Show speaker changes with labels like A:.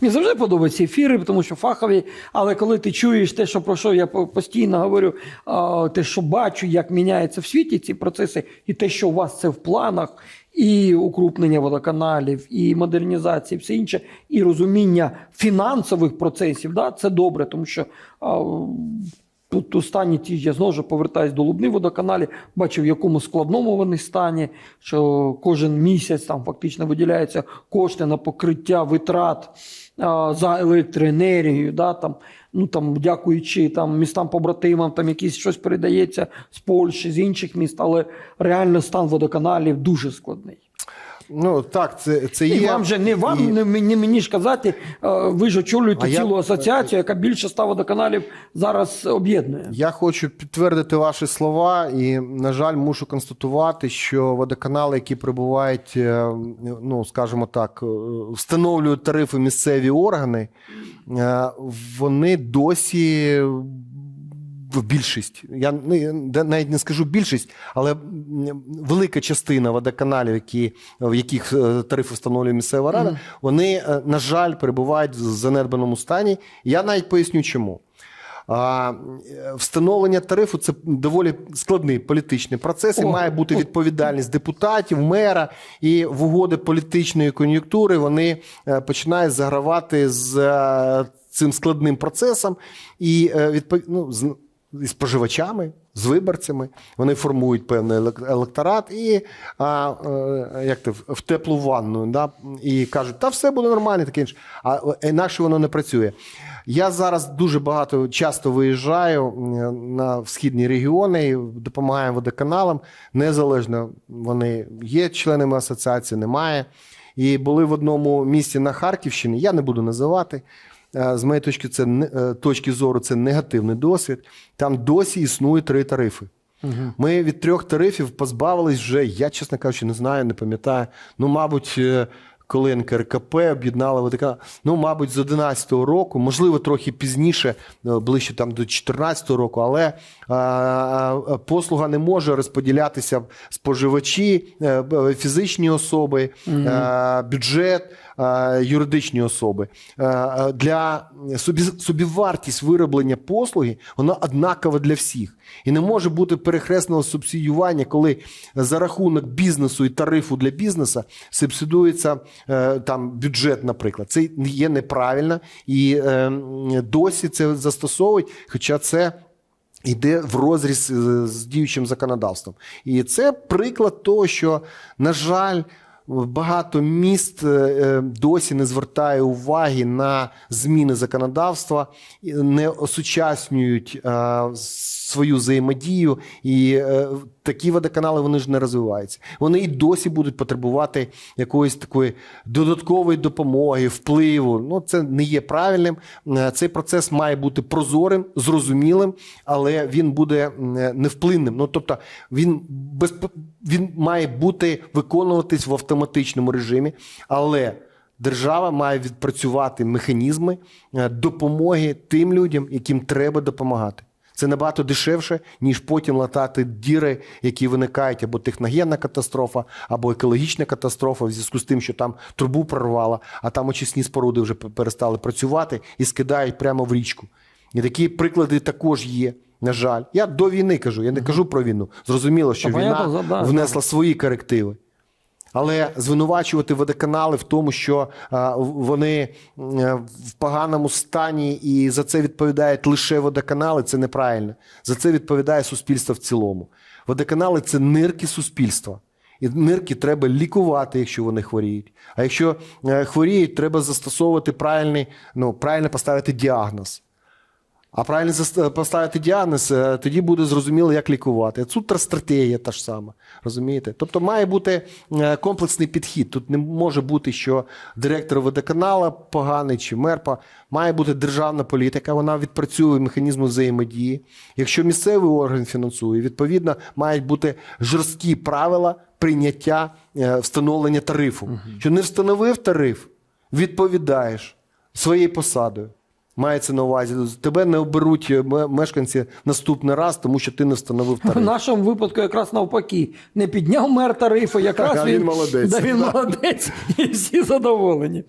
A: Мені завжди подобаються ефіри, тому що фахові. Але коли ти чуєш те, що про що я постійно говорю, те, що бачу, як міняються в світі ці процеси, і те, що у вас це в планах, і укрупнення водоканалів, і модернізації, і все інше, і розуміння фінансових процесів, да, це добре, тому що. Тут останні ті я знову ж повертаюсь до Лубни водоканалі, бачив, в якому складному вони стані, що кожен місяць там фактично виділяються кошти на покриття витрат а, за електроенергію. Да, там, ну, там, дякуючи там, містам побратимам, там якісь щось передається з Польщі, з інших міст, але реально стан водоканалів дуже складний.
B: Ну так, це, це
A: І
B: є.
A: вам же не вам,
B: І-
A: не мені, мені ж казати, е, ви ж очолюєте
B: А я-
A: цілу асоціацію, яка більше ста водоканалів зараз об'єднує.
B: Я хочу підтвердити ваші слова, і, на жаль, мушу констатувати, що водоканали, які прибувають, е, ну скажімо так, е, встановлюють тарифи місцеві органи, вони досі. Більшість, я ну, я навіть не скажу більшість, але велика частина водоканалів, які, в яких е, тарифи встановлює місцева рада, вони, е, на жаль, перебувають в занедбаному стані. Я навіть поясню, чому. А, Встановлення тарифу це доволі складний політичний процес, і має бути відповідальність депутатів, мера, і в угоди політичної кон'юнктури вони е, починають загравати з цим складним процесом і е, відпов... ну, з, і споживачами, з виборцями. Вони формують певний електорат і а, е, як ти, в- в теплу ванну, да? і кажуть, та все буде нормально, таке інше. А е, інакше воно не працює. Я зараз дуже багато часто виїжджаю на східні регіони, допомагаю водоканалам. Незалежно вони є членами асоціації, немає. І були в одному місті на Харківщині, я не буду називати. Е, З моєї точки, це, е, точки зору, це негативний досвід. Там досі існує три тарифи. Ми від трьох тарифів позбавились вже, я, чесно кажучи, не знаю, не пам'ятаю. Ну, мабуть, е, коли НКРКП об'єднала ВДК, ну, мабуть, з 11-го року, можливо, трохи пізніше, е, ближче там до 14-го року, але е, е, послуга не може розподілятися в споживачі, фізичні особи, е, бюджет, юридичні особи. Для собі, собівартість вироблення послуги вона однакова для всіх. І не може бути перехресного субсидіювання, коли за рахунок бізнесу і тарифу для бізнесу субсидується там бюджет, наприклад. Це є неправильно і е, досі це застосовують, хоча це. Йде в розріз е, з діючим законодавством. І це приклад того, що, на жаль, багато міст е, е, досі не звертає уваги на зміни законодавства, не осучаснюють е, свою взаємодію, і такі водоканали вони ж не розвиваються. Вони і досі будуть потребувати якоїсь такої додаткової допомоги, впливу. Ну це не є правильним. Цей процес має бути прозорим, зрозумілим, але він буде невплинним. Ну тобто він без він має бути виконуватись в автоматичному режимі, але. Держава має відпрацювати механізми е, допомоги тим людям, яким треба допомагати. Це набагато дешевше, ніж потім латати діри, які виникають або техногенна катастрофа, або екологічна катастрофа в зв'язку з тим, що там трубу прорвало, а там очисні споруди вже перестали працювати і скидають прямо в річку. І такі приклади також є. На жаль, я до війни кажу, я не кажу про війну. Зрозуміло, що війна внесла свої корективи. Але звинувачувати водоканали в тому, що а, вони е, в поганому стані і за це відповідають лише водоканали, це неправильно. За це відповідає суспільство в цілому. Водоканали це нирки суспільства. І нирки треба лікувати, якщо вони хворіють. А якщо е, хворіють, треба застосовувати правильний, ну, правильно поставити діагноз. А правильно зас- поставити діагноз, е, тоді буде зрозуміло, як лікувати. Тут стратегія та ж сама. Розумієте? Тобто має бути е, комплексний підхід. Тут не може бути, що директор водоканала поганий чи мер. по- Має бути державна політика, вона відпрацьовує механізми взаємодії. Якщо місцевий орган фінансує, відповідно, мають бути жорсткі правила прийняття е, встановлення тарифу. Що не встановив тариф, відповідаєш своєю посадою. Мається на увазі, тебе не оберуть е, ме- мешканці наступний раз, тому що ти не встановив
A: В нашому випадку якраз навпаки. Не підняв мер тарифу, якраз
B: А він молодець.
A: Да, він молодець, і всі задоволені.